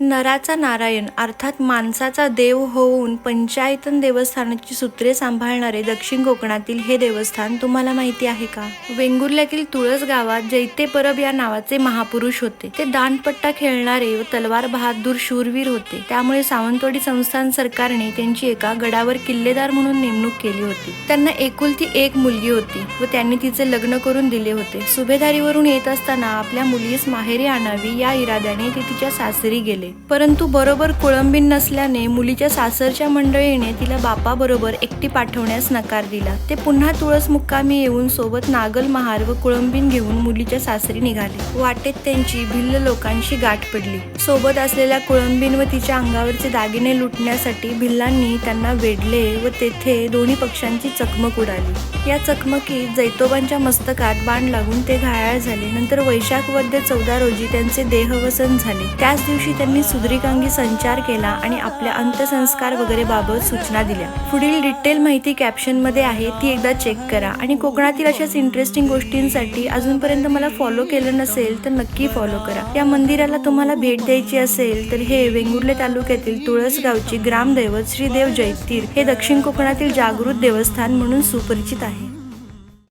नराचा नारायण अर्थात माणसाचा देव होऊन पंचायतन देवस्थानाची सूत्रे सांभाळणारे दक्षिण कोकणातील हे देवस्थान तुम्हाला माहिती आहे का? वेंगुर्ल्यातील तुळस गावात जैते परब या नावाचे महापुरुष होते. ते दानपट्टा खेळणारे व तलवार बहादूर शूरवीर होते. त्यामुळे सावंतवाडी संस्थान सरकारने त्यांची एका गडावर किल्लेदार म्हणून नेमणूक केली होती. त्यांना एकुलती एक मुलगी होती व त्यांनी तिचे लग्न करून दिले होते. सुभेदारीवरून येत असताना आपल्या मुलीस माहेरी आणावी या इराद्याने ते तिच्या सासरी गेले. परंतु बरोबर कुळंबीन नसल्याने मुलीच्या सासरच्या मंडळीने तिला बापाबरोबर एकटी पाठवण्यास नकार दिला. ते पुन्हा तुळस मुक्कामी येऊन सोबत नागल महार व कोळंबीन घेऊन मुलीच्या सासरी निघाले. वाटेत त्यांची भिल्ल लोकांशी गाठ पडली. सोबत असलेल्या कोळंबीन व तिच्या अंगावरचे दागिने लुटण्यासाठी भिल्लांनी त्यांना वेढले व तेथे दोन्ही पक्षांची चकमक उडाली. या चकमकीत जैतोबांच्या मस्तकात बाण लागून ते घायाळ झाले. नंतर वैशाख वद्य चौदा रोजी त्यांचे देहवसन झाले. त्याच दिवशी त्यांनी सुद्रिकांगी संचार केला आणि आपल्या अंत्यसंस्कार वगैरे बाबत सूचना दिल्या. पुढील डिटेल माहिती कॅप्शनमध्ये आहे. ती एकदा चेक करा. आणि कोकणातील अशाच इंटरेस्टिंग गोष्टींसाठी अजूनपर्यंत मला फॉलो केलं नसेल तर नक्की फॉलो करा. या मंदिराला तुम्हाला भेट द्यायची असेल तर हे वेंगुर्ले तालुक्यातील तुळसगावची ग्रामदैवत श्री देव जैतीर हे दक्षिण कोकणातील जागृत देवस्थान म्हणून सुपरिचित आहे.